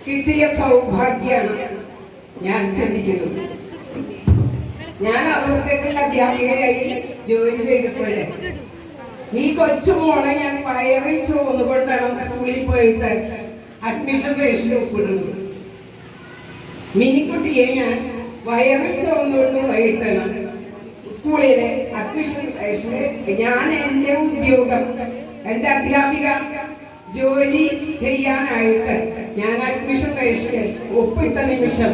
കിട്ടിയ സൗഭാഗ്യമാണ് ഞാൻ ചിന്തിക്കുന്നത് ഞാൻ അറുപത്തെട്ടിൽ അധ്യാപികയായി ജോലി ചെയ്തപ്പോഴേ ഈ കൊച്ചുമോളെ ഞാൻ വയറിൽ ചോന്നുകൊണ്ടാണ് സ്കൂളിൽ പോയിട്ട് അഡ്മിഷൻ രജിസ്റ്റർ ഒപ്പിടുന്നത് മിനിക്കുട്ടിയെ ഞാൻ വയറിൽ ചോന്നുകൊണ്ട് പോയിട്ടാണ് സ്കൂളിലെ അഡ്മിഷൻ രജിസ്റ്റർ ഞാൻ എന്റെ ഉദ്യോഗം എന്റെ അധ്യാപിക ജോലി ചെയ്യാനായിട്ട് ഞാൻ അഡ്മിഷൻ രജിസ്റ്റർ ഒപ്പിട്ട നിമിഷം.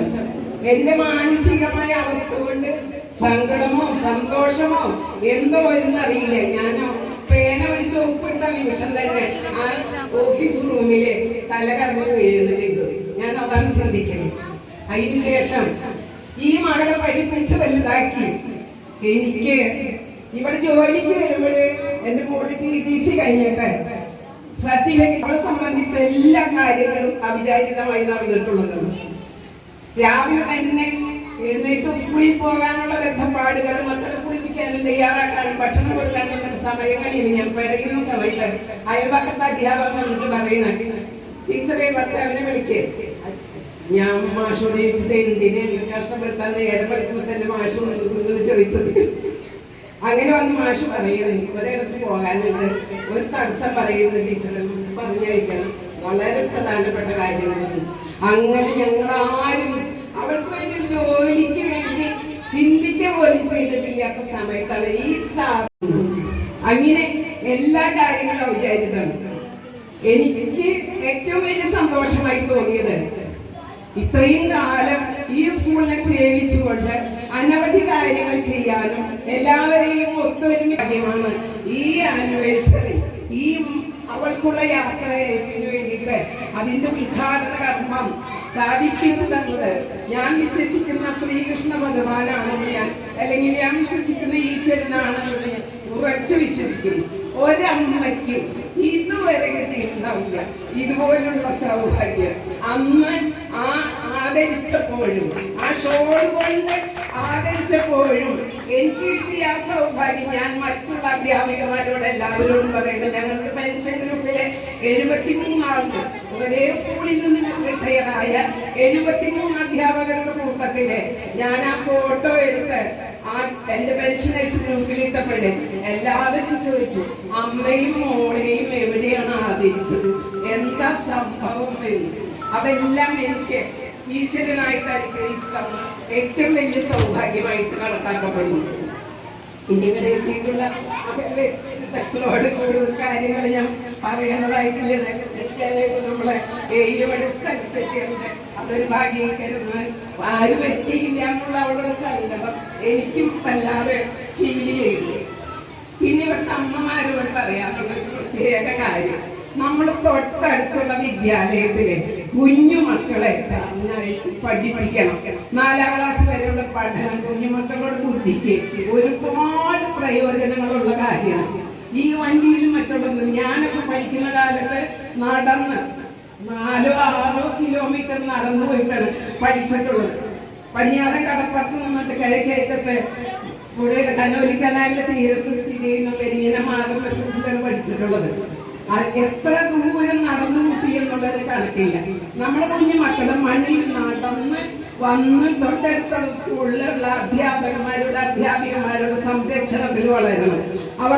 എന്റെ മാനസികമായ അവസ്ഥ കൊണ്ട് സങ്കടമോ സന്തോഷമോ എന്തോ എന്നറിയില്ല ഞാൻ പേന പിടിച്ച് ഒപ്പിട്ട നിമിഷം തന്നെ ആ ഓഫീസ് റൂമിൽ തല കറങ്ങി ചെയ്തു ഞാൻ അതാണ് ചിന്തിക്കുന്നത്. അതിനുശേഷം ഈ മകളെ പഠിപ്പിച്ച് വലുതാക്കി. എനിക്ക് ഇവിടെ ജോലിക്ക് വരുമ്പോൾ എന്റെ മോൾ ടി ടി സി കഴിഞ്ഞിട്ട് സർട്ടിഫിക്കറ്റുകളെ സംബന്ധിച്ച എല്ലാ കാര്യങ്ങളും അവിചാരിതമായി നടന്നിട്ടുള്ളതാണ് രാവിലെ തന്നെ എഴുന്നേറ്റ് സ്കൂളിൽ പോകാനുള്ള ബന്ധപ്പാടുകൾ മക്കളെ കുളിപ്പിക്കാനും തയ്യാറാക്കാനും ഭക്ഷണം കൊടുക്കാനും സമയങ്ങളിൽ ഞാൻ പറയുന്ന സമയത്ത് അയൽപക്കത്തെ അധ്യാപകർ എന്നിട്ട് പറയുന്നത് ടീച്ചറെ ഭർത്താവിനെ വിളിക്കേ. ഞാൻ മാഷോട് ചോദിച്ചിട്ട് എന്തിനെ കഷ്ടപ്പെടുത്താൻ നേരെ പഠിക്കുമ്പോൾ തന്നെ മാഷോട് ചോദിച്ചത് അങ്ങനെ വന്ന് മാഷ് പറയണേ ഒരിടത്ത് പോകാനുണ്ട്. ഒരു തടസ്സം പറയുന്നത് ടീച്ചറെ പറഞ്ഞയക്കണം വളരെ പ്രധാനപ്പെട്ട കാര്യങ്ങളാണ് അങ്ങനെ ഞങ്ങൾ ആരും അവൾക്ക് വേണ്ടി ജോലിക്ക് വേണ്ടി ചിന്തിക്കുക പോലും ചെയ്തിട്ടില്ലാത്ത സമയത്താണ് ഈ സ്ഥാപനം അങ്ങനെ എല്ലാ കാര്യങ്ങളും വിചാരിച്ചതാണ്. എനിക്ക് ഏറ്റവും വലിയ സന്തോഷമായി തോന്നിയത് ഇത്രയും കാലം ഈ സ്കൂളിനെ സേവിച്ചുകൊണ്ട് അനവധി കാര്യങ്ങൾ ചെയ്യാനും എല്ലാവരെയും ഒത്തൊരുമിയാണ് ഈ ആനിവേഴ്സറി ഈ അവൾക്കുള്ള യാത്രയ്ക്ക് വേണ്ടിയിട്ട് അതിന്റെ ഉദ്ഘാടന കർമ്മം സാധിപ്പിച്ചു തന്നത് ഞാൻ വിശ്വസിക്കുന്ന ശ്രീകൃഷ്ണ ഭഗവാനാണെന്ന് ഞാൻ. അല്ലെങ്കിൽ ഞാൻ വിശ്വസിക്കുന്ന ഈശ്വരനാണെന്ന് ഉറച്ചു വിശ്വസിക്കുന്നു. ഒരമ്മയ്ക്കും ഇതുവരെ കിട്ടിയിട്ടുണ്ടാവില്ല. ഇതുപോലുള്ള സൗഭാഗ്യം. അന്ന് ആ ആദരിച്ചപ്പോഴും ആ ഷോൾ കൊണ്ട് ആദരിച്ചപ്പോഴും എനിക്ക് കിട്ടിയ ആ സൗഭാഗ്യം ഞാൻ മറ്റുള്ള അധ്യാപികമാരോട് എല്ലാവരോടും പറയുന്നത് ഞങ്ങൾക്ക് പെൻഷൻ ഗ്രൂപ്പിലെ എഴുപത്തിമൂന്ന് ആൾക്ക് ഒരേ സ്കൂളിൽ നിന്ന് റിട്ടയറായ എഴുപത്തിമൂന്ന് അധ്യാപകരുടെ കൂട്ടത്തിൽ ഞാൻ ആ ഫോട്ടോ എടുത്ത് ആ എന്റെ പെൻഷനേഴ്സ് ഗ്രൂപ്പിലിട്ടപ്പോഴേ എല്ലാവരും ചോദിച്ചു അമ്മയും മോളെയും എവിടെയാണ് ആദരിച്ചത്? എന്താ സംഭവം? അതെല്ലാം എനിക്ക് ഏറ്റവും വലിയ സൗഭാഗ്യമായിട്ട് കണക്കാക്കപ്പെടുന്നു. ഇനി എത്തിയിട്ടുള്ള അതല്ലേ? കൂടുതൽ കാര്യങ്ങൾ ഞാൻ പറയേണ്ടതായിട്ടില്ല നമ്മളെ ഏഴുപടി സ്ഥലത്തെത്തിയുണ്ട് അതൊരു ഭാഗ്യീകരുന്ന് ആരും എത്തിയില്ല എന്നുള്ള അവളുടെ സങ്കടം എനിക്കും വല്ലാതെ ഫീൽ ചെയ്യില്ലേ പിന്നെ ഇവിടുത്തെ അമ്മമാരോട് പറയാനുള്ള പ്രത്യേക കാര്യം. നമ്മൾ തൊട്ടടുത്തുള്ള വിദ്യാലയത്തിലെ കുഞ്ഞു മക്കളെ പറഞ്ഞയച്ച് പഠിപ്പിക്കണം. നാലാം ക്ലാസ് വരെയുള്ള പഠനം കുഞ്ഞുമക്കളോട് ബുദ്ധിക്ക് ഒരുപാട് പ്രയോജനങ്ങളുള്ള കാര്യമാണ്. ഈ വണ്ടിയിലും മറ്റുള്ളത് ഞാനൊക്കെ പഠിക്കുന്ന കാലത്ത് നടന്ന് നാലോ ആറോ കിലോമീറ്റർ നടന്നു പോയിട്ടാണ് പഠിച്ചിട്ടുള്ളത്. പടിഞ്ഞാറൻ കടപ്പുറത്ത് നിന്നിട്ട് കിഴക്കേറ്റത്ത് പുഴയുടെ കനോലി തീരത്ത് സ്ഥിതി ചെയ്യുന്ന പെരിങ്ങനെ മാതൃ പഠിച്ചിട്ടുള്ളത്. എത്ര ദൂരം നടന്നു കുട്ടി എന്നുള്ളത് കണക്കില്ല. നമ്മുടെ കുഞ്ഞു മക്കൾ മണ്ണിൽ നടന്ന് വന്ന് തൊട്ടടുത്തുള്ള സ്കൂളിലുള്ള അധ്യാപകന്മാരുടെ അധ്യാപികമാരുടെ സംരക്ഷണത്തിൽ വളരണം. അവർ